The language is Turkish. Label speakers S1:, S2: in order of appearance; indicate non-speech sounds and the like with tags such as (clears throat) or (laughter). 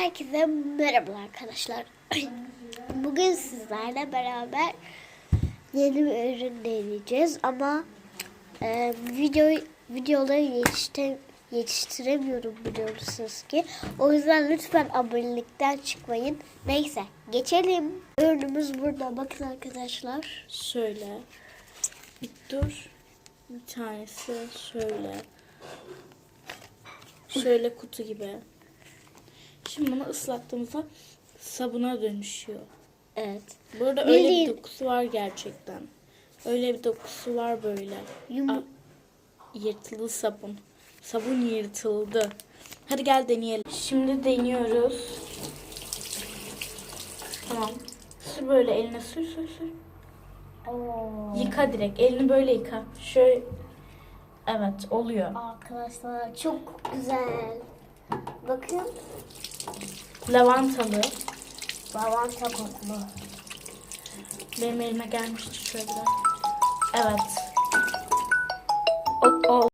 S1: Herkese merhaba arkadaşlar. (clears throat) Bugün sizlerle beraber yeni bir ürün deneyeceğiz ama e, video videoları yetiştir, yetiştiremiyorum biliyorsunuz ki. O yüzden lütfen abonelikten çıkmayın. Neyse geçelim. Ürünümüz burada. Bakın arkadaşlar.
S2: Şöyle. Dur. Bir tanesi şöyle. Şöyle kutu gibi. Şimdi bunu ıslattığımızda sabuna dönüşüyor.
S1: Evet.
S2: Burada öyle
S1: Bildiğin-
S2: bir dokusu var gerçekten. Öyle bir dokusu var böyle.
S1: Yum-
S2: Aa, yırtıldı sabun. Sabun yırtıldı. Hadi gel deneyelim. Şimdi deniyoruz. Tamam. Sür böyle eline sür sür sür.
S1: Oo.
S2: Yıka direkt. Elini böyle yıka. Şöyle. Evet oluyor.
S1: Arkadaşlar çok güzel. Bakın.
S2: Lavantalı.
S1: Lavanta kokulu.
S2: Benim elime gelmişti şöyle. Evet. O, o